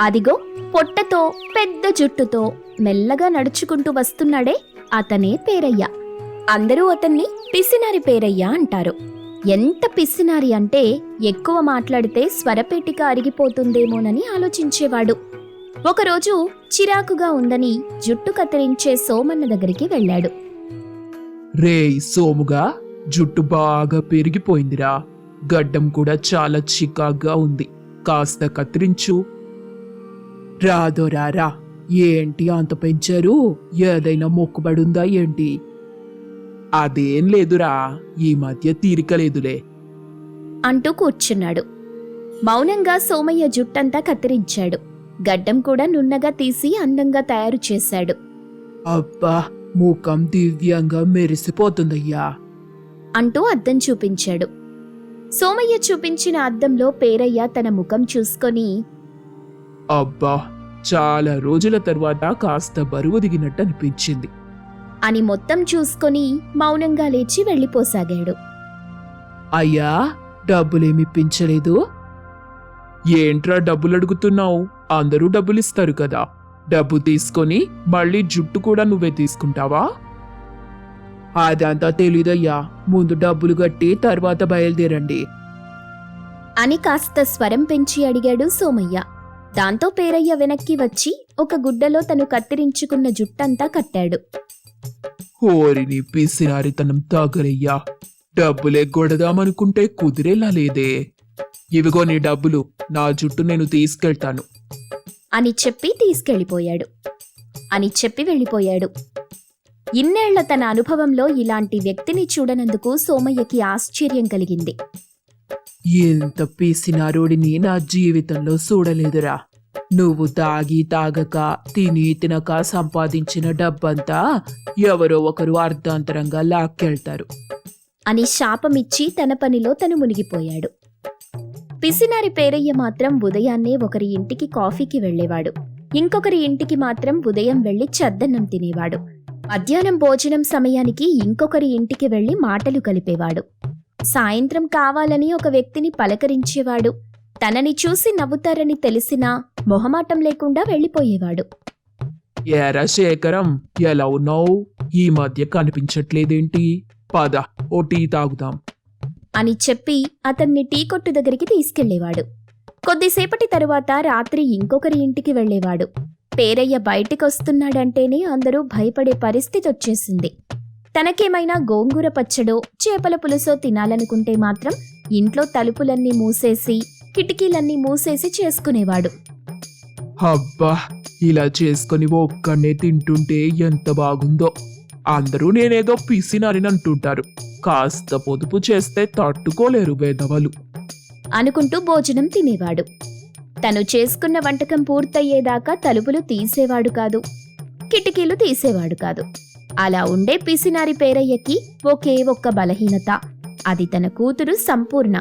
అదిగో పొట్టతో పెద్ద జుట్టుతో మెల్లగా నడుచుకుంటూ వస్తున్నాడే అతనే పేరయ్య. అందరూ అతన్ని పిసినారి పేరయ్య అంటారు. ఎంత పిసినారి అంటే ఎక్కువ మాట్లాడితే స్వరపేటిక అరిగిపోతుందేమోనని ఆలోచించేవాడు. ఒకరోజు చిరాకుగా ఉందని జుట్టు కత్తిరించే సోమన్న దగ్గరికి వెళ్ళాడు. రేయ్ సోముగా జుట్టు బాగా పెరిగిపోయిందిరా. గడ్డం కూడా చాలా చికాగ్గా ఉంది. కాస్త కత్తిరించు రాదోరా రా ఏంటి అంత పెంచారు? ఏదైనా మొక్కుబడుందా ఏంటి? అదేం లేదురా ఈ మధ్య తీరిక లేదులే. అంటూ కూర్చున్నాడు. మౌనంగా సోమయ్య జుట్టంతా కత్తిరించాడు. గడ్డం కూడా నున్నగా తీసి అందంగా తయారు చేశాడు. అబ్బా ముఖం దివ్యంగా మెరిసిపోతుందయ్యా. అంటూ అద్దం చూపించాడు. సోమయ్య చూపించిన అద్దంలో పేరయ్య తన ముఖం చూసుకొని అబ్బా చాలా రోజుల తర్వాత కాస్త బరువు దిగినట్టు అనిపించింది. అని మొత్తం చూసుకొని మౌనంగా లేచి వెళ్ళిపోసాగాడు. అయ్యా డబ్బులేమిప్పించలేదు? ఏంట్రా డబ్బులు అడుగుతున్నావు అందరూ డబ్బులిస్తారు కదా. డబ్బు తీసుకొని మళ్ళీ జుట్టు కూడా నువ్వే తీసుకుంటావా? అదంతా తెలీదయ్యా. ముందు డబ్బులు కట్టి తర్వాత బయలుదేరండి. అని కాస్త స్వరం పెంచి అడిగాడు సోమయ్య. దాంతో పేరయ్య వెనక్కి వచ్చి ఒక గుడ్డలో తను కత్తిరించుకున్న జుట్టంతా కట్టాడు. ఓరిని పిసినారితనం తాగరయ్యా. డబ్బులే గొడదామనుకుంటే కుదిరేలా లేదే. ఇవిగో నీ డబ్బులు నా జుట్టు నేను తీసుకెళ్తాను. అని చెప్పి తీసుకెళ్ళిపోయాడు. అని చెప్పి వెళ్ళిపోయాడు. ఇన్నేళ్ళ తన అనుభవంలో ఇలాంటి వ్యక్తిని చూడనందుకు సోమయ్యకి ఆశ్చర్యం కలిగింది. ఎంత పీసినారోడిని నా జీవితంలో చూడలేదురా. నువ్వు తాగి తాగక తిని తినక సంపాదించిన డబ్బంతా ఎవరో ఒకరు అర్ధాంతరంగా లాక్కెళ్తారు. అని శాపమిచ్చి తన పనిలో తను మునిగిపోయాడు. పిసినారి పేరయ్య మాత్రం ఉదయాన్నే ఒకరి ఇంటికి కాఫీకి వెళ్ళేవాడు. ఇంకొకరి ఇంటికి మాత్రం ఉదయం వెళ్ళి చద్దన్నం తినేవాడు. మధ్యాహ్నం భోజనం సమయానికి ఇంకొకరి ఇంటికి వెళ్ళి మాటలు కలిపేవాడు. సాయంత్రం కావాలని ఒక వ్యక్తిని పలకరించేవాడు. తనని చూసి నవ్వుతారని తెలిసినా మొహమాటం లేకుండా వెళ్ళిపోయేవాడు. ఏరా శేఖరం ఎలా ఉన్నావు? ఈ మధ్య కనిపించట్లేదేంటి? పద ఓ టీ తాగుదాం. అని చెప్పి అతన్ని టీ కొట్టు దగ్గరికి తీసుకెళ్ళేవాడు కొద్దిసేపటి తరువాత రాత్రి ఇంకొకరి ఇంటికి వెళ్ళేవాడు. పేరయ్య బయటికొస్తున్నాడంటేనే అందరూ భయపడే పరిస్థితి వచ్చేసింది తనకేమైనా గోంగూర పచ్చడో చేపల పులుసో తినాలనుకుంటే మాత్రం ఇంట్లో తలుపులన్నీ మూసేసి కిటికీలన్నీ మూసేసి చేసుకునేవాడు. అబ్బా! ఇలా చేసుకొని ఒక్కనే తింటుంటే ఎంత బాగుందో. అందరూ నేనేదో పిసినారిని అంటుంటారు. కాస్త పొదుపు చేస్తే తట్టుకోలేరు వేదవలు అనుకుంటూ భోజనం తినేవాడు. తను చేసుకున్న వంటకం పూర్తయ్యేదాకా తలుపులు తీసేవాడు కాదు కిటికీలు తీసేవాడు కాదు. అలా ఉండే పిసినారి పేరయ్యకి ఒకే ఒక్క బలహీనత. అది తన కూతురు సంపూర్ణ.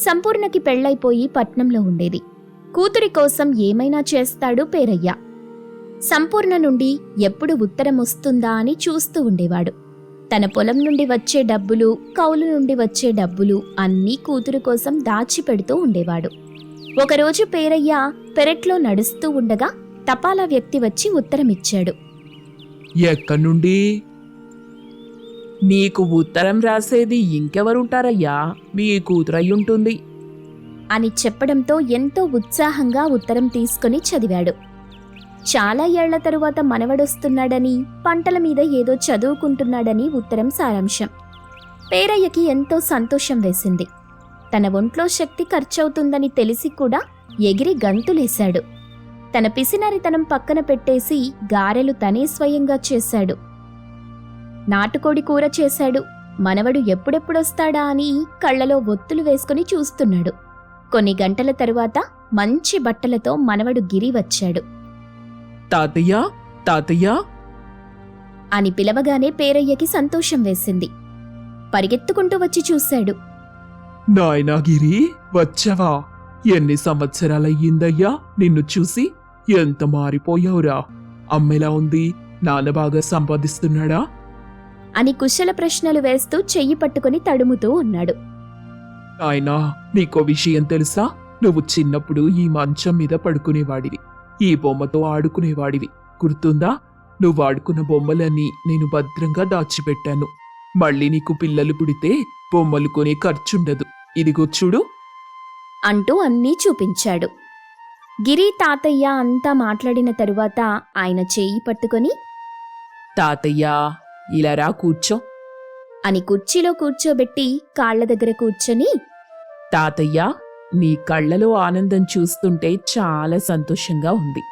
సంపూర్ణకి పెళ్ళైపోయి పట్నంలో ఉండేది. కూతురి కోసం ఏమైనా చేస్తాడు పేరయ్య. సంపూర్ణ నుండి ఎప్పుడు ఉత్తరం వస్తుందా అని చూస్తూ ఉండేవాడు. తన పొలం నుండి వచ్చే డబ్బులు కౌలు నుండి వచ్చే డబ్బులు అన్నీ కూతురు కోసం దాచిపెడుతూ ఉండేవాడు. ఒకరోజు పేరయ్య పెరట్లో నడుస్తూ ఉండగా తపాలా వ్యక్తి వచ్చి ఉత్తరమిచ్చాడు. ఎక్కడి నుండి నీకు ఉత్తరం రాసేది ఇంకెవరుంటారయ్యా? మీ కూతురయ్యుంటుంది. అని చెప్పడంతో ఎంతో ఉత్సాహంగా ఉత్తరం తీసుకుని చదివాడు. చాలా ఏళ్ళ తరువాత మనవడొస్తున్నాడని పంటల మీద ఏదో చదువుకుంటున్నాడని ఉత్తరం సారాంశం. పేరయ్యకి ఎంతో సంతోషం వేసింది. తన ఒంట్లో శక్తి ఖర్చవుతుందని తెలిసి కూడా ఎగిరి గంతులేశాడు. తన పిసినరితనం పక్కన పెట్టేసి గారెలు తనే స్వయంగా చేశాడు. నాటుకోడి కూర చేశాడు. మనవడు ఎప్పుడెప్పుడొస్తాడా అని కళ్ళలో ఒత్తులు వేసుకుని చూస్తున్నాడు. కొన్ని గంటల తరువాత మంచి బట్టలతో మనవడు గిరి వచ్చాడు. తాతయ్య తాతయ్య. అని పిలవగానే పేరయ్యకి సంతోషం వేసింది. పరిగెత్తుకుంటూ వచ్చి చూశాడు. నాయనా గిరి వచ్చావా? ఎన్ని సంవత్సరాలయ్యిందయ్యా నిన్ను చూసి? ఎంత మారిపోయావురా? అమ్మెలా ఉంది? నాన్న బాగా సంపాదిస్తున్నాడా? అని కుశల ప్రశ్నలు వేస్తూ చెయ్యి పట్టుకుని తడుముతూ ఉన్నాడు. నాయనా నీకో విషయం తెలుసా? నువ్వు చిన్నప్పుడు ఈ మంచం మీద పడుకునేవాడివి. ఈ బొమ్మతో ఆడుకునేవాడివి. గుర్తుందా? నువ్వు ఆడుకున్న బొమ్మలన్నీ నేను భద్రంగా దాచిపెట్టాను. మళ్ళీ నీకు పిల్లలు పుడితే బొమ్మలు కొనే ఖర్చుండదు. ఇదిగో చూడు. అంటూ అన్నీ చూపించాడు. గిరి తాతయ్య అంతా మాట్లాడిన తరువాత ఆయన చేయి పట్టుకొని తాతయ్య ఇలా రా కూర్చో. అని కుర్చీలో కూర్చోబెట్టి కాళ్ళ దగ్గర కూర్చొని తాతయ్య నీ కళ్ళలో ఆనందం చూస్తుంటే చాలా సంతోషంగా ఉంది.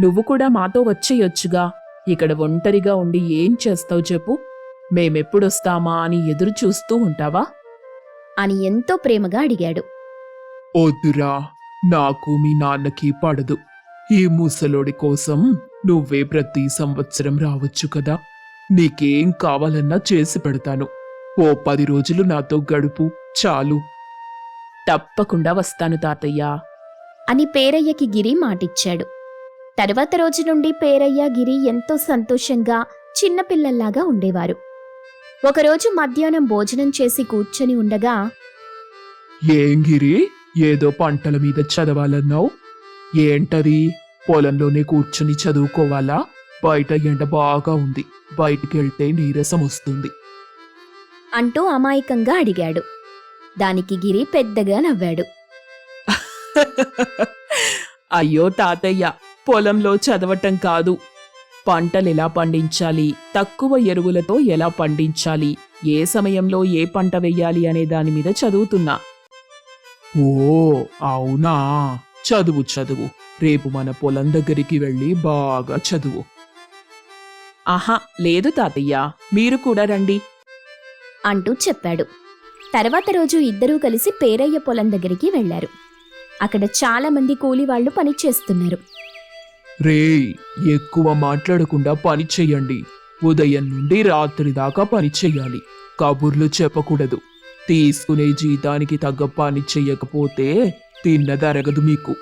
నువ్వు కూడా మాతో వచ్చేయొచ్చుగా. ఇక్కడ ఒంటరిగా ఉండి ఏం చేస్తావు చెప్పు. మేమెప్పుడొస్తామా అని ఎదురు చూస్తూ ఉంటావా? అని ఎంతో ప్రేమగా అడిగాడు. వద్దురా నాకు మీ నాన్నకి పడదు. ఈ ముసలోడి కోసం నువ్వే ప్రతి సంవత్సరం రావచ్చు కదా. నీకేం కావాలన్నా చేసి పెడతాను. ఓ పది రోజులు నాతో గడుపు చాలు. తప్పకుండా వస్తాను తాతయ్య. అని పేరయ్యకి గిరి మాటిచ్చాడు. తర్వాత రోజు నుండి పేరయ్య గిరి ఎంతో సంతోషంగా చిన్నపిల్లల్లాగా ఉండేవారు. ఒకరోజు మధ్యాహ్నం భోజనం చేసి కూర్చొని ఉండగా ఏం గిరి? ఏదో పంటల మీద చదవాలన్నావు? ఏంటది? పొలంలోనే కూర్చుని చదువుకోవాలా? బయట ఎండ బాగా ఉంది. బయటికి వెళ్తే నీరసం వస్తుంది. అంటూ అమాయకంగా అడిగాడు. దానికి గిరి పెద్దగా నవ్వాడు. అయ్యో తాతయ్య పొలంలో చదవటం కాదు. పంటలు ఎలా పండించాలి? తక్కువ ఎరువులతో ఎలా పండించాలి? ఏ సమయంలో ఏ పంట వెయ్యాలి అనే దాని మీద చదువుతున్నా. ఓ అవునా? చదువు చదువు. రేపు మన పొలం దగ్గరికి వెళ్ళి బాగా చదువు. ఆహా లేదు తాతయ్య. మీరు కూడా రండి. అంటూ చెప్పాడు. తర్వాత రోజు ఇద్దరూ కలిసి పేరయ్య పొలం దగ్గరికి వెళ్ళారు అక్కడ చాలా మంది కూలివాళ్ళు పనిచేస్తున్నారు రేయ్ ఎక్కువ మాట్లాడకుండా పని చెయ్యండి. ఉదయం నుండి రాత్రి దాకా పని చెయ్యాలి. కబుర్లు చెప్పకూడదు. తీసుకునే జీతానికి తగ్గ పని చెయ్యకపోతే తిన్నదరగదు మీకు.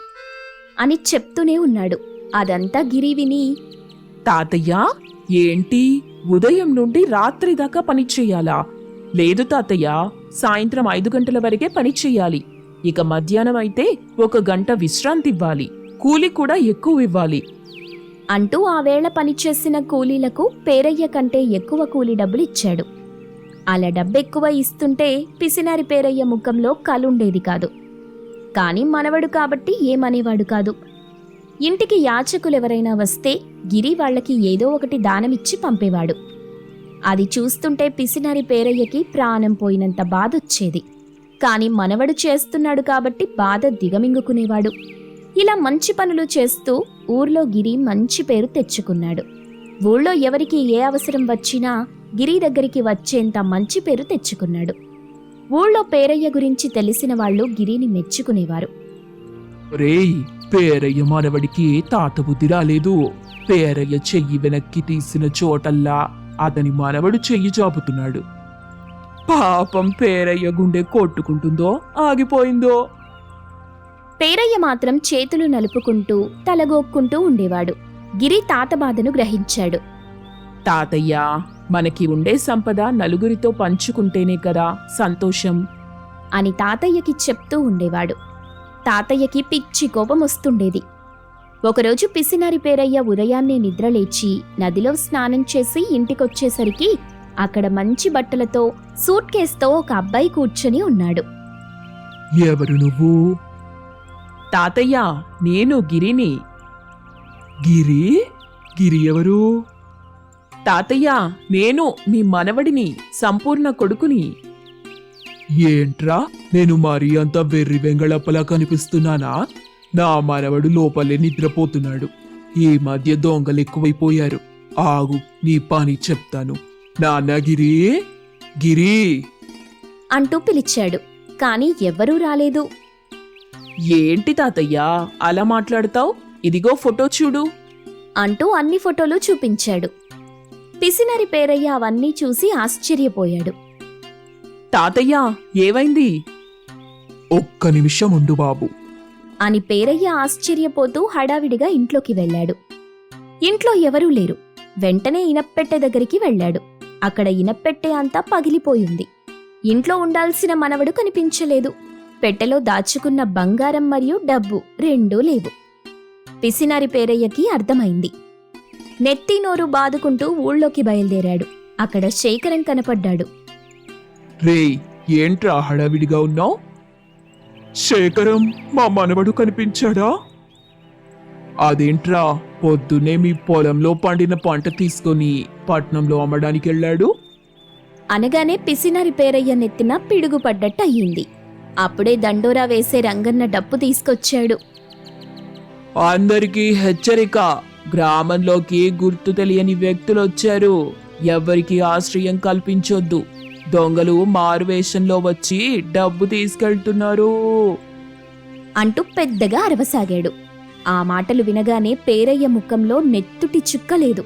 అని చెప్తూనే ఉన్నాడు. అదంతా గిరి విని తాతయ్య ఏంటి? ఉదయం నుండి రాత్రి దాకా పని చెయ్యాలా లేదు తాతయ్య సాయంత్రం ఐదు గంటల వరకే పని చెయ్యాలి ఇక మధ్యాహ్నం అయితే ఒక గంట విశ్రాంతి ఇవ్వాలి. కూలి కూడా ఎక్కువ ఇవ్వాలి. అంటూ ఆ వేళ పనిచేసిన కూలీలకు పేరయ్య కంటే ఎక్కువ కూలీ డబ్బులు ఇచ్చాడు. అలా డబ్బెక్కువ ఇస్తుంటే పిసినారి పేరయ్య ముఖంలో కలుండేది కాదు. కాని మనవడు కాబట్టి ఏమనేవాడు కాదు. ఇంటికి యాచకులెవరైనా వస్తే గిరి వాళ్ళకి ఏదో ఒకటి దానమిచ్చి పంపేవాడు. అది చూస్తుంటే పిసినారి పేరయ్యకి ప్రాణం పోయినంత బాధొచ్చేది. కాని మనవడు చేస్తున్నాడు కాబట్టి బాధ దిగమింగుకునేవాడు. ఇలా మంచి పనులు చేస్తూ ఊర్లో గిరి మంచి పేరు తెచ్చుకున్నాడు. ఊళ్ళో ఎవరికి ఏ అవసరం వచ్చినా గిరి దగ్గరికి వచ్చేంత మంచి పేరు తెచ్చుకున్నాడు. ఊళ్ళో పేరయ్య గురించి తెలిసిన వాళ్ళు గిరిని మెచ్చుకునేవారు. రేయ్ పేరయ్య మనవడికి తాత బుద్ధి రాలేదు. పేరయ్య చెయ్యి వెనక్కి తీసిన చోటల్లా అతని మనవడు చెయ్యి చాపుతున్నాడు పాపం పేరయ్య గుండె కొట్టుకుంటుందో ఆగిపోయిందో. పేరయ్య మాత్రం చేతులు నలుపుకుంటూ తలగోక్కుంటూ ఉండేవాడు. గిరి తాత బాధను గ్రహించాడు. తాతయ్య మనకి ఉండే సంపద నలుగురితో పంచుకుంటేనే కదా సంతోషం. అని తాతయ్యకి చెప్తూ ఉండేవాడు. తాతయ్యకి పిచ్చి కోపం వస్తుండేది. ఒకరోజు పిసినారి పేరయ్య ఉదయాన్నే నిద్రలేచి నదిలో స్నానం చేసి ఇంటికొచ్చేసరికి అక్కడ మంచి బట్టలతో సూట్ కేస్తో ఒక అబ్బాయి కూర్చొని ఉన్నాడు. ఎవరు నువ్వు? తాతయ్య నేను గిరిని. గిరి? గిరి ఎవరు? తాతయ్య నేను మీ మనవడిని సంపూర్ణ కొడుకుని. ఏంట్రా? నేను మరీ అంత వెర్రి వెంగళప్పలా కనిపిస్తున్నానా? నా మనవడు లోపలే నిద్రపోతున్నాడు. ఈ మధ్య దొంగలు ఎక్కువైపోయారు. ఆగు నీ పని చెప్తాను. నాన్న గిరి గిరి. అంటూ పిలిచాడు. కాని ఎవ్వరూ రాలేదు. ఏంటి తాతయ్య అలా మాట్లాడతావు? ఇదిగో ఫోటో చూడు. అంటూ అన్ని ఫోటోలు చూపించాడు. పిసినరి పేరయ్య అవన్నీ చూసి ఆశ్చర్యపోయాడు. తాతయ్య ఏమైంది ఒక్క నిమిషం ఉండు బాబు. అని పేరయ్య ఆశ్చర్యపోతూ హడావిడిగా ఇంట్లోకి వెళ్ళాడు. ఇంట్లో ఎవరూ లేరు. వెంటనే ఇనప్పెట్టె దగ్గరికి వెళ్ళాడు. అక్కడ ఇనప్పెట్టె అంతా పగిలిపోయింది. ఇంట్లో ఉండాల్సిన మనవడు కనిపించలేదు. పెట్టెలో దాచుకున్న బంగారం మరియు డబ్బు రెండూ లేవు. పిసినారి పేరయ్యకి అర్థమైంది. నెత్తి నోరు బాదుకుంటూ ఊళ్ళోకి బయలుదేరాడు. అక్కడ శేఖరం కనపడ్డాడు. రేయ్ ఏంట్రా హడావిడిగా ఉన్నావు? శేఖరం మా మనవడు కనిపించాడా? అదేంట్రా పొద్దున్నే మీ పొలంలో పండిన పంట తీసుకొని పట్నంలో అమ్మడానికి వెళ్ళాడు? అనగానే పిసినారి పేరయ్య నెత్తిన పిడుగు పడ్డట్టు అయ్యింది అప్పుడే దండోరా వేసే రంగన్న డప్పు తీసుకొచ్చాడు. అందరికీ హెచ్చరిక. గ్రామంలోకి గుర్తు తెలియని వ్యక్తులు వచ్చారు. ఎవ్వరికి ఆశ్రయం కల్పించొద్దు. దొంగలు మారువేషంలో వచ్చి డబ్బు తీసుకెళ్తున్నారు. అంటూ పెద్దగా అరవసాగాడు. ఆ మాటలు వినగానే పేరయ్య ముఖంలో నెత్తుటి చుక్కలేదు.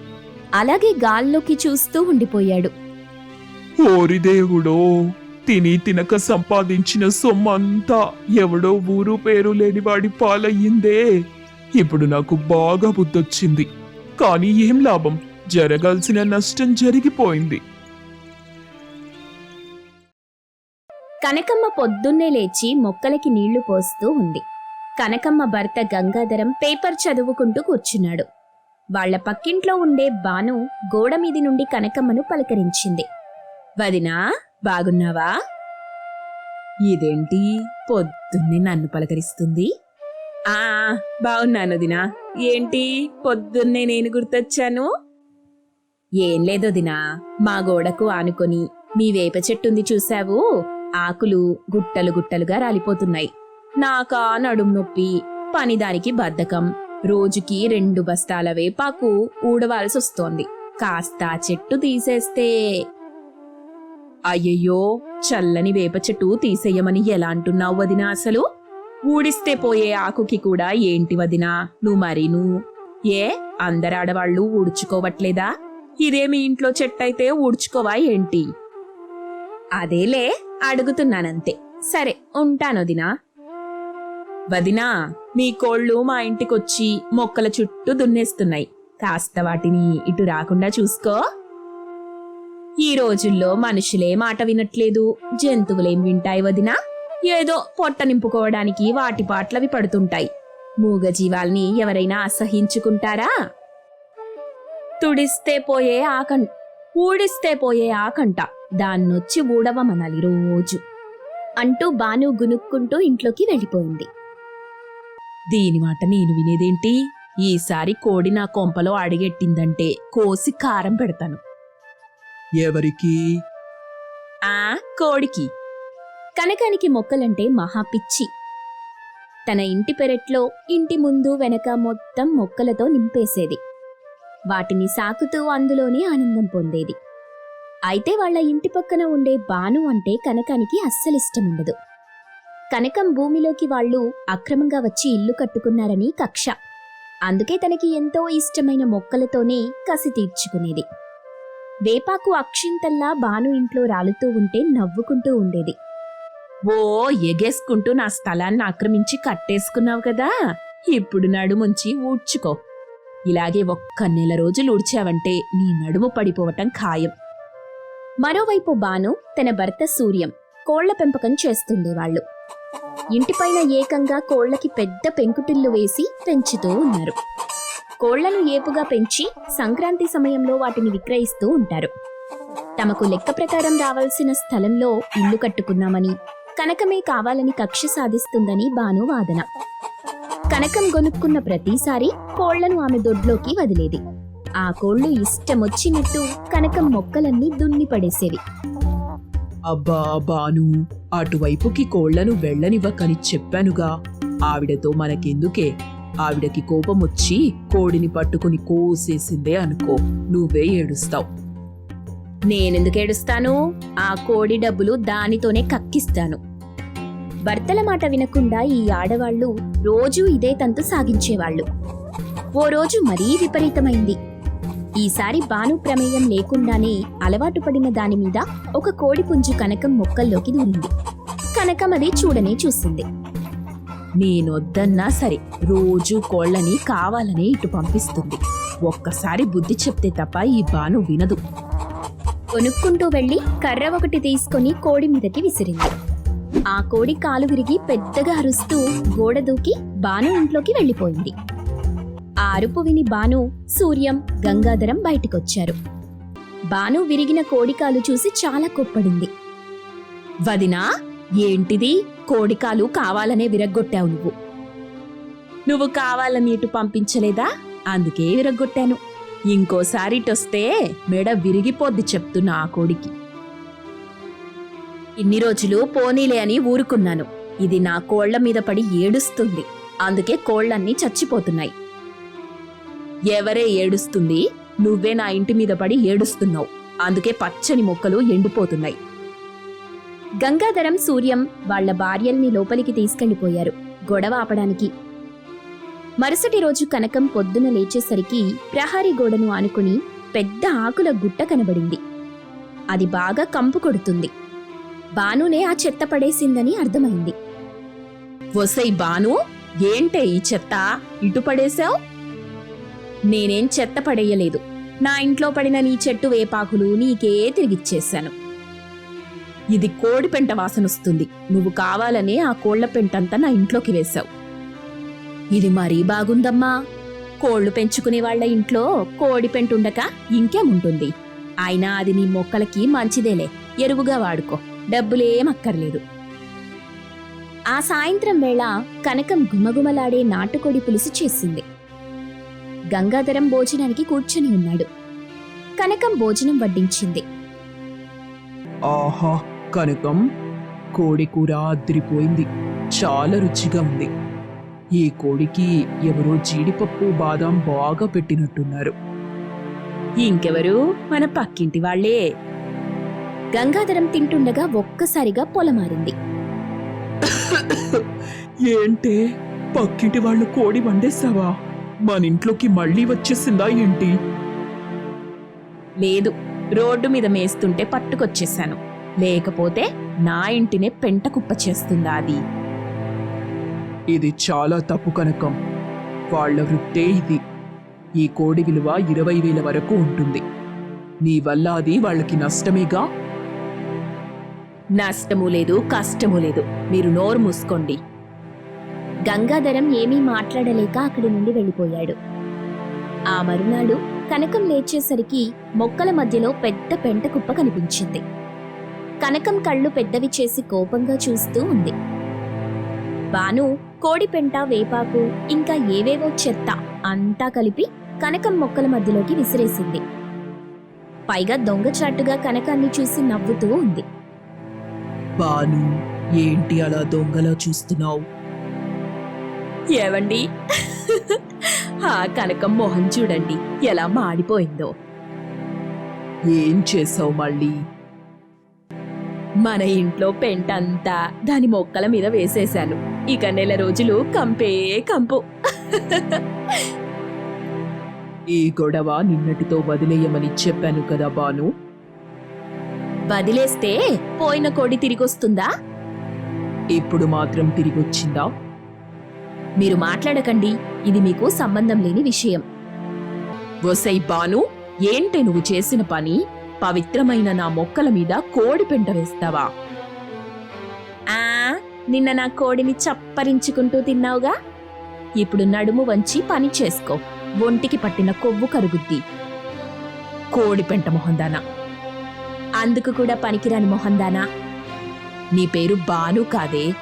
అలాగే గాల్లోకి చూస్తూ ఉండిపోయాడు. ఓరి దేవుడో తిని తినక సంపాదించిన సొమ్మంతా ఎవడో ఊరు పేరు లేని వాడి పాలయ్యిందే. ఇప్పుడు నాకు బాగా బుద్ధొచ్చింది. కానీ ఏం లాభం? జరగాల్సిన నష్టం జరిగిపోయింది. కనకమ్మ పొద్దున్నే లేచి మొక్కలకి నీళ్ళు పోస్తూ ఉంది. కనకమ్మ భర్త గంగాధరం పేపర్ చదువుకుంటూ కూర్చున్నాడు. వాళ్ళ పక్కింట్లో ఉండే బాను గోడ మీది నుండి కనకమ్మను పలకరించింది. వదినా బాగున్నావా? ఇదేంటి? పొద్దున్నే నన్ను పలకరిస్తుంది? ఆ బాగున్నాను దినా. ఏంటి? పొద్దున్నే నేను గుర్తొచ్చాను? ఏం లేదు దినా. మా గోడకు ఆనుకొని మీ వేప చెట్టుంది చూశావు? ఆకులు గుట్టలు గుట్టలుగా రాలిపోతున్నాయి. నాకా నడుం నొప్పి. పనిదానికి బద్ధకం. రోజుకి రెండు బస్తాల వేపాకు ఊడవాల్సి వస్తోంది కాస్త చెట్టు తీసేస్తే. అయ్యయ్యో! చల్లని వేప చెట్టు తీసేయమని ఎలా అంటున్నావు వదినా అసలు? ఊడిస్తే పోయే ఆకుకి కూడా ఏంటి వదినా? నువ్వు మరీను? ఏ? అందరు ఆడవాళ్ళు ఊడ్చుకోవట్లేదా? ఇదే మీ ఇంట్లో చెట్టయితే ఊడ్చుకోవా ఏంటి? అదేలే అడుగుతున్నానంతే. సరే ఉంటాను వదినా. వదినా మీ కోళ్ళు మా ఇంటికొచ్చి మొక్కల చుట్టూ దున్నేస్తున్నాయి. కాస్త వాటిని ఇటు రాకుండా చూసుకో. ఈ రోజుల్లో మనుషులే మాట వినట్లేదు. జంతువులేం వింటాయి వదినా? ఏదో పొట్ట నింపుకోవడానికి వాటి పాటలవి పడుతుంటాయి. మూగజీవాల్ని ఎవరైనా అసహించుకుంటారా? తుడిస్తే పోయే ఆకం ఊడిస్తే పోయే ఆకంట. దాన్నొచ్చి ఊడవమనాలి రోజు అంటూ బాను గునుక్కుంటూ ఇంట్లోకి వెళ్ళిపోయింది. దీని మాట నేను వినేదేంటి? ఈసారి కోడి నా కొంపలో అడిగెట్టిందంటే కోసి కారం పెడతాను. ఎవరికి? ఆ కోడికి. కనకానికి మొక్కలంటే మహా పిచ్చి. తన ఇంటి పెరట్లో ఇంటి ముందు వెనక మొత్తం మొక్కలతో నింపేసేది. వాటిని సాకుతూ అందులోనే ఆనందం పొందేది. అయితే వాళ్ళ ఇంటి పక్కన ఉండే బాను అంటే కనకానికి అస్సలిష్టముండదు కనకం భూమిలోకి వాళ్ళు అక్రమంగా వచ్చి ఇల్లు కట్టుకున్నారని కక్ష. అందుకే తనకి ఎంతో ఇష్టమైన మొక్కలతోనే కసి తీర్చుకునేది. వేపాకు అక్షింతల్లా బాను ఇంట్లో రాలుతూ ఉంటే నవ్వుకుంటూ ఉండేది. ఓ ఎగేసుకుంటూ నా స్థలాన్ని ఆక్రమించి కట్టేసుకున్నావు కదా. ఇప్పుడు నడుముంచి ఊడ్చుకో. ఇలాగే ఒక్క నెల రోజులు ఊడ్చావంటే నీ నడుము పడిపోవటం ఖాయం. మరోవైపు బాను తన భర్త సూర్యం కోళ్ళ పెంపకం చేస్తుండేవాళ్ళు ఇంటిపైన ఏకంగా కోళ్ళకి పెద్ద పెంకుటిల్లు వేసి పెంచుతూ ఉన్నారు. కోళ్ళను ఏపుగా పెంచి సంక్రాంతి సమయంలో వాటిని విక్రయిస్తూ ఉంటారు. తమకు లెక్క ప్రకారం రావాల్సిన స్థలంలో ఇల్లు కట్టుకున్నామని కనకమే కావాలని కక్ష సాధిస్తుందని బాను వాదన. కనకం గొనుక్కున్న ప్రతిసారి కోళ్ళను ఆమె దొడ్లోకి వదిలేది. ఆ కోళ్ళు ఇష్టమొచ్చినట్టు కనకం మొక్కలన్నీ దున్ని పడేసేవి అబ్బా బాను అటువైపుకి కోళ్ళను వెళ్ళనివ్వకని చెప్పానుగా. ఆవిడతో మనకెందుకే? ఆవిడకి కోపం వచ్చి కోడిని పట్టుకుని కోసేసిందే అనుకో నువ్వే ఏడుస్తావు. నేనెందుకు ఏడుస్తాను? ఆ కోడి డబ్బులు దానితోనే కక్కిస్తాను. భర్తల మాట వినకుండా ఈ ఆడవాళ్ళు రోజూ ఇదే తంతు సాగించేవాళ్ళు ఓ రోజు మరీ విపరీతమైంది. ఈసారి బాను ప్రమేయం లేకుండానే అలవాటు పడిన దాని మీద ఒక కోడి పుంజు కనకం మొక్కల్లోకి దూరింది. కనకం అది చూడనే చూసింది. నేనొద్దన్నా సరే రోజూ కోళ్ళని కావాలనే ఇటు పంపిస్తుంది. ఒక్కసారి బుద్ధి చెప్తే తప్ప ఈ బాను వినదు. కొనుక్కుంటూ వెళ్ళి కర్ర ఒకటి తీసుకొని కోడి మీదకి విసిరింది. ఆ కోడి కాలు విరిగి పెద్దగా అరుస్తూ గోడ దూకి బాను ఇంట్లోకి వెళ్ళిపోయింది. ఆ అరుపు విని బాను సూర్యం గంగాధరం బయటికొచ్చారు. బాను విరిగిన కోడికాలు చూసి చాలా కొప్పడింది. వదినా ఏంటిది? కోడికాలు కావాలనే విరగ్గొట్టావు నువ్వు. నువ్వు కావాలని ఇటు పంపించలేదా? అందుకే విరగ్గొట్టాను. ఇంకోసారి ఇటొస్తే మెడ విరిగిపోద్ది చెప్తున్నా ఆ కోడికి. ఇన్ని రోజులు పోనీలే అని ఊరుకున్నాను. ఇది నా కోళ్ళ మీద పడి ఏడుస్తుంది. అందుకే కోళ్ళన్నీ చచ్చిపోతున్నాయి. ఎవరే ఏడుస్తుంది? నువ్వే నా ఇంటి మీద పడి ఏడుస్తున్నావు. అందుకే పచ్చని మొక్కలు ఎండిపోతున్నాయి. గంగాధరం సూర్యం వాళ్ళ భార్యల్ని లోపలికి తీసుకెళ్ళిపోయారు గొడవ ఆపడానికి మరుసటి రోజు కనకం పొద్దున లేచేసరికి ప్రహారీ గోడను ఆనుకుని పెద్ద ఆకుల గుట్ట కనబడింది. అది బాగా కంపు కొడుతుంది. బానునే ఆ చెత్త పడేసిందని అర్థమైంది. వసై బాను ఏంటే ఈ చెత్త? ఇటు పడేశావు? నేనేం చెత్త పడేయలేదు. నా ఇంట్లో పడిన నీ చెట్టు వేపాకులు నీకే తిరిగిచ్చేశాను. ఇది కోడి పెంట వాసనొస్తుంది. నువ్వు కావాలనే ఆ కోళ్ళ పెంటంతా నా ఇంట్లోకి వేశావు. ఇది మరీ బాగుందమ్మా. కోళ్ళు పెంచుకునే వాళ్ళ ఇంట్లో కోడి పెంటుండక ఇంకేముంటుంది? అయినా అది నీ మొక్కలకి మంచిదేలే. ఎరువుగా వాడుకో. డబ్బులేమక్కర్లేదు ఆ సాయంత్రం వేళ కనకం గుమగుమలాడే నాటుకోడి పులుసు చేసింది. గంగాధరం భోజనానికి కూర్చుని ఉన్నాడు. కనకం భోజనం వడ్డించింది. ఆహా కనకం కోడి కూర అదిరిపోయింది. చాలా రుచిగా ఉంది. ఈ కోడికి ఎవరో జీడిపప్పు బాదం బాగా పెట్టినట్టున్నారు. ఇంకెవరు? మన పక్కింటి వాళ్ళే గంగాధరం తింటుండగా ఒక్కసారిగా పొలమారింది. ఏంటే? పక్కింటి వాళ్ళు కోడి వండేసావా మన ఇంట్లోకి మళ్ళీ వచ్చేసిందా ఏంటి? లేదు రోడ్డు మీద మేస్తుంటే పట్టుకొచ్చేశాను. లేకపోతే నా ఇంటినే పెంట కుప్ప చేస్తుందా అది? ఇది చాలా తప్పు కనకం. వాళ్ళ వృత్తే ఇది. ఈ కోడి విలువ ఇరవై వేల వరకు ఉంటుంది. నీ వల్ల అది వాళ్ళకి నష్టమేగా? నష్టము లేదు కష్టము లేదు. మీరు నోరు మూసుకోండి. గంగాధరం ఏమీ మాట్లాడలేక అక్కడి నుండి వెళ్ళిపోయాడు. ఆ మరునాడు కనకం లేచేసరికి మొక్కల మధ్యలో పెద్ద పెంట కుప్ప కనిపించింది. కనకం కళ్ళు పెద్దవి చేసి కోపంగా చూస్తూ ఉంది. బాను కోడి పెంట వేపాకు ఇంకా ఏవేవో చెత్త అంతా కలిపి కనకం మొక్కల మధ్యలోకి విసిరేసింది. పైగా దొంగచాటుగా కనకాన్ని చూసి నవ్వుతూ ఉంది. బాను ఏంటి అలా దొంగలా చూస్తున్నావు? ఏవండి? ఆ కనకం మొహం చూడండి ఎలా మాడిపోయిందో. ఏం చేసావు మళ్ళీ? మన ఇంట్లో పెంట అంతా దాని మొక్కల మీద వేసేశాను. ఇక నెల రోజులు కంపే కంపు. ఈ గొడవ నిన్నటితో వదిలేయమని చెప్పాను కదా బాను. వదిలేస్తే పోయిన కోడి తిరిగొస్తుందా? ఇప్పుడు మాత్రం తిరిగొచ్చిందా? మీరు మాట్లాడకండి. ఇది మీకు సంబంధం లేని విషయం. వసై బాను ఏంటి నువ్వు చేసిన పని? పవిత్రమైన నా మొక్కల మీద కోడి పెంట వేస్తావా? ఆ నిన్న నా కోడిని చప్పరించుకుంటూ తిన్నావుగా? ఇప్పుడు నడుము వంచి పని చేసుకో. ఒంటికి పట్టిన కొవ్వు కరుగుద్ది. కోడి పెంట మొహందానా? అందుకు కూడా పనికిరాని మొహందానా? నీ పేరు బాను కాదే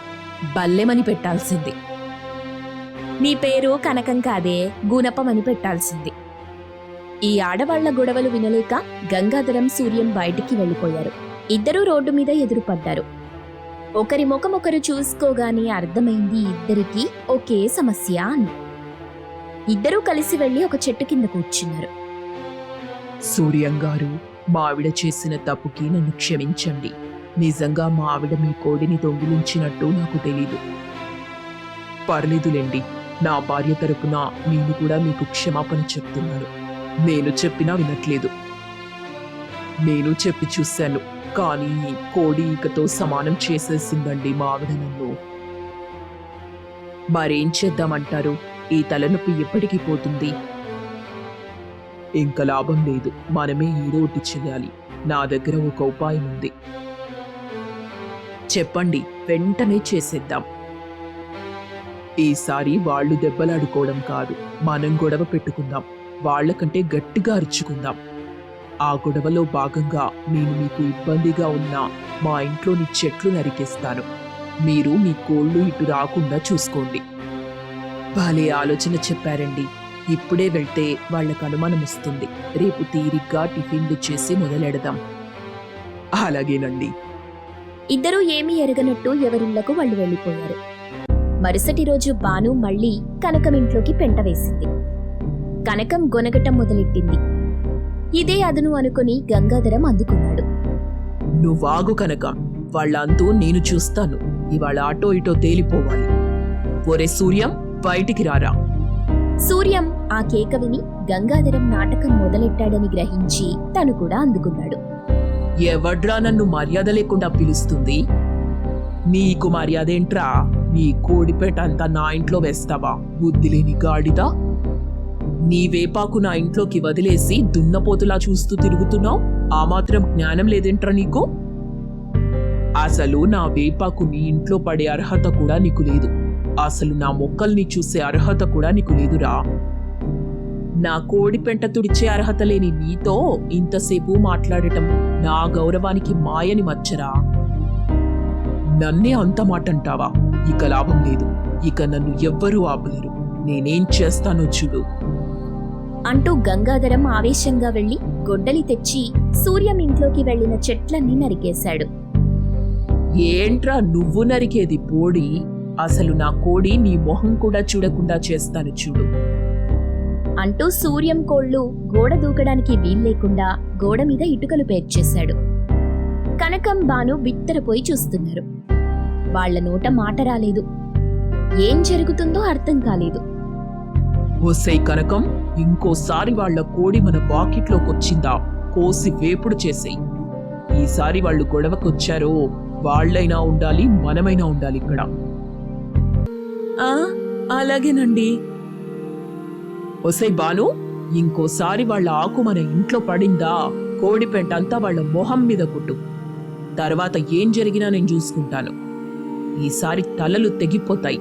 బల్లెమని పెట్టాల్సింది. నీ పేరు కనకం కాదే గుణపమని పెట్టాల్సింది. ఈ ఆడవాళ్ళ గొడవలు వినలేక గంగాధరం సూర్యం బయటికి వెళ్ళిపోయారు. ఇద్దరూ రోడ్డు మీద ఎదురుపడ్డారు. ఒకరి ముఖం ఒకరు చూసుకోగానే అర్థమైంది ఇద్దరికీ ఒకే సమస్య అని. ఇద్దరూ కలిసి వెళ్ళి ఒక చెట్టు కింద కూర్చున్నారు. సూర్యం గారు మావిడ చేసిన తప్పుకి నన్ను క్షమించండి. నిజంగా మా ఆవిడ మీ కోడిని దొంగిలించినట్టు నాకు తెలీదు. పర్లేదులేండి నా భార్య తరపున నేను కూడా మీకు క్షమాపణ చెప్తున్నాను. నేను చెప్పినా వినట్లేదు. నేను చెప్పి చూశాను కానీ కోడి ఇకతో సమానం చేసేసిందండి మా ఆవిడ నన్ను మరేం చేద్దామంటారు? ఈ తలనొప్పి ఎప్పటికీ పోతుంది. ఇంకా లాభం లేదు మనమే ఏదో ఒకటి చేయాలి. నా దగ్గర ఒక ఉపాయం ఉంది. చెప్పండి వెంటనే చేసేద్దాం. ఈసారి వాళ్ళు దెబ్బలాడుకోవడం కాదు మనం గొడవ పెట్టుకుందాం. వాళ్ళకంటే గట్టిగా అరుచుకుందాం. ఆ గొడవలో భాగంగా నేను మీకు ఇబ్బందిగా ఉన్న మా ఇంట్లోని చెట్లు నరికేస్తాను. మీరు మీ కోళ్ళు ఇటు రాకుండా చూసుకోండి. భలే ఆలోచన చెప్పారండి. ఇప్పుడే వెళ్తే వాళ్ళకు అనుమానం వస్తుంది. రేపు తీరిగ్గా టిఫిన్లు చేసి మొదలెడదాం. అలాగేనండి. ఇద్దరూ ఏమీ ఎరగనట్టు ఎవరిళ్ళకు వాళ్ళు వెళ్ళిపోయారు. మరుసటి రోజు బాను మళ్ళీ కనకం ఇంట్లోకి పెంట వేసింది. కనకం గొనగటం మొదలెట్టింది. ఇదే అదును అనుకుని గంగాధరం అందుకున్నాడు. నువ్వాగు కనుక వాళ్ళంతూ నేను చూస్తాను. ఇవాళ ఆటో ఇటో తేలిపోవాలి. ఒరే సూర్యం బయటికి రారా. సూర్యం ఆ కేక విని గంగాధరం నాటకం మొదలెట్టాడని గ్రహించి తను కూడా అందుకున్నాడు. ఎవడ్రా నన్ను మర్యాద లేకుండా పిలుస్తుంది? నీకు మర్యాదేంట్రా నీ కోడిపేట అంతా నా ఇంట్లో వేస్తావా? బుద్ధి లేని గాడిదా? నీ వేపాకు నా ఇంట్లోకి వదిలేసి దున్నపోతులా చూస్తూ తిరుగుతున్నావు? ఆ మాత్రం జ్ఞానం లేదేంట్రా నీకు? అసలు నా వేపాకు నీ ఇంట్లో పడే అర్హత కూడా నీకు లేదు. అసలు నా మొక్కల్ని చూసే అర్హత కూడా నీకు లేదురా. నా కోడి పెంట తుడిచే అర్హత లేని నీతో ఇంతసేపు మాట్లాడటం నా గౌరవానికి మాయని మచ్చరా. నన్నే అంత మాట అంటావా ఇక లాభం లేదు. ఇక నన్ను ఎవ్వరూ ఆపలేరు. నేనేం చేస్తానో చూడు. అంటూ గంగాధరం ఆవేశంగా వెళ్ళి గొడ్డలి తెచ్చి సూర్యం ఇంట్లోకి వెళ్ళిన చెట్లన్నీ నరికేశాడు. ఏంట్రా నువ్వు నరికేది పోడి? అసలు నా కోడి నీ మొహం కూడా చూడకుండా చేస్తాను చూడు. అంటూ సూర్యం కోళ్ళు గోడ దూకడానికి వీల్లేకుండా గోడ మీద ఇటుకలు పేర్చేశాడు. కనకం బాను బిత్తరపోయి చూస్తున్నారు. వాళ్ళ నోట మాట రాలేదు. ఏం జరుగుతుందో అర్థం కాలేదు. ఓసై కనకం ఇంకోసారి వాళ్ళ కోడి మన పాకెట్లోకొచ్చిందా? వచ్చిందా కోసి వేపుడు చేసేయి ఈసారి వాళ్ళు గొడవకొచ్చారో వాళ్ళైనా ఉండాలి మనమైనా ఉండాలి ఇక్కడ. అలాగేనండి. ఒసై బాను ఇంకోసారి వాళ్ళ ఆకు మన ఇంట్లో పడిందా? కోడి పెంట అంతా వాళ్ళ మొహం మీద కుట్టు. తర్వాత ఏం జరిగినా నేను చూసుకుంటాను. ఈసారి తలలు తెగిపోతాయి.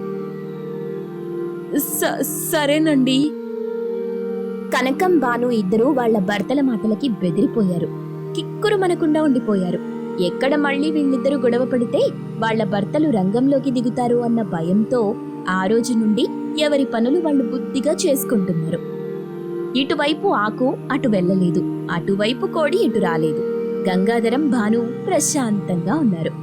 సరేనండి. కనకం బాను ఇద్దరూ వాళ్ళ భర్తల మాటలకి బెదిరిపోయారు. కిక్కురు మనకుండా ఉండిపోయారు. ఎక్కడ మళ్ళీ వీళ్ళిద్దరూ గొడవ పడితే వాళ్ళ భర్తలు రంగంలోకి దిగుతారు అన్న భయంతో ఆ రోజు నుండి ఎవరి పనులు వాళ్ళు బుద్ధిగా చేసుకుంటున్నారు. ఇటువైపు ఆకు అటు వెళ్ళలేదు. అటువైపు కోడి ఇటు రాలేదు. గంగాధరం భాను ప్రశాంతంగా ఉన్నారు.